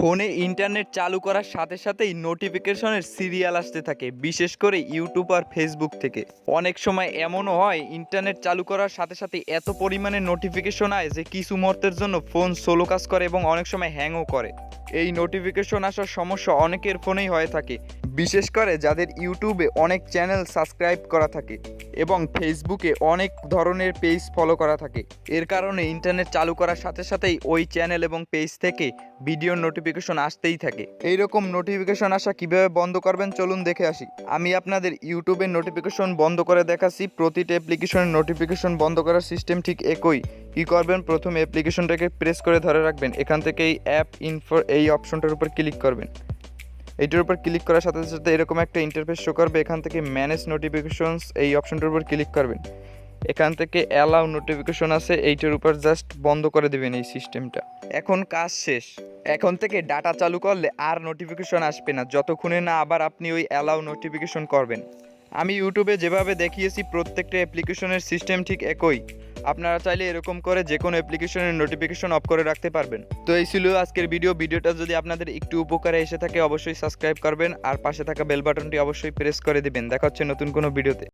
ফোনে ইন্টারনেট চালু করার সাথে সাথেই নোটিফিকেশনের সিরিয়াল আসতে থাকে, বিশেষ করে ইউটিউব আর ফেসবুক থেকে। অনেক সময় এমনও হয়, ইন্টারনেট চালু করার সাথে সাথে এত পরিমাণে নোটিফিকেশন আয় যে কিছু মুহূর্তের জন্য ফোন সোলো কাজ করে এবং অনেক সময় হ্যাংও করে। এই নোটিফিকেশন আসার সমস্যা অনেকের ফোনেই হয়ে থাকে। বিশেষ করে যাদের ইউটিউবে অনেক চ্যানেল সাবস্ক্রাইব করা থাকে এবং ফেসবুকে অনেক ধরনের পেজ ফলো করা থাকে। এর কারণে ইন্টারনেট চালু করার সাথে সাথেই ওই চ্যানেল এবং পেজ থেকে ভিডিওর নোটিফিকেশন আসতেই থাকে। এই রকম নোটিফিকেশন আসা কীভাবে বন্ধ করবেন চলুন দেখে আসি। আমি আপনাদের ইউটিউবের নোটিফিকেশন বন্ধ করে দেখাচ্ছি। প্রতিটি অ্যাপ্লিকেশনের নোটিফিকেশন বন্ধ করার সিস্টেম ঠিক একই। কী করবেন? প্রথম অ্যাপ্লিকেশনটাকে প্রেস করে ধরে রাখবেন। এখান থেকে এই অ্যাপ ইনফো এই অপশনটার উপর ক্লিক করবেন। এইটার উপর ক্লিক করার সাথে সাথে এরকম একটা ইন্টারফেস শো করবে। এখান থেকে ম্যানেজ নোটিফিকেশনস এই অপশনটার উপর ক্লিক করবেন। এখান থেকে অ্যালাউ নোটিফিকেশন আছে, এইটার উপর জাস্ট বন্ধ করে দেবেন এই সিস্টেমটা এখন কাজ শেষ। এখন থেকে ডাটা চালু করলে আর নোটিফিকেশন আসবে না। যতক্ষণে না আবার আপনি ওই অ্যালাউ নোটিফিকেশন করবেন। আমি ইউটিউবে যেভাবে দেখিয়েছি, প্রত্যেকটা অ্যাপ্লিকেশনের সিস্টেম ঠিক একই। আপনারা চাইলে এরকম করে যে কোনো অ্যাপ্লিকেশনের নোটিফিকেশন অফ করে রাখতে পারবেন। তো এই ছিল আজকের ভিডিও ভিডিওটা যদি আপনাদের একটু উপকারে এসে থাকে, অবশ্যই সাবস্ক্রাইব করবেন। আর পাশে থাকা বেল বাটনটি অবশ্যই প্রেস করে দিবেন। দেখা হচ্ছে নতুন কোনো ভিডিওতে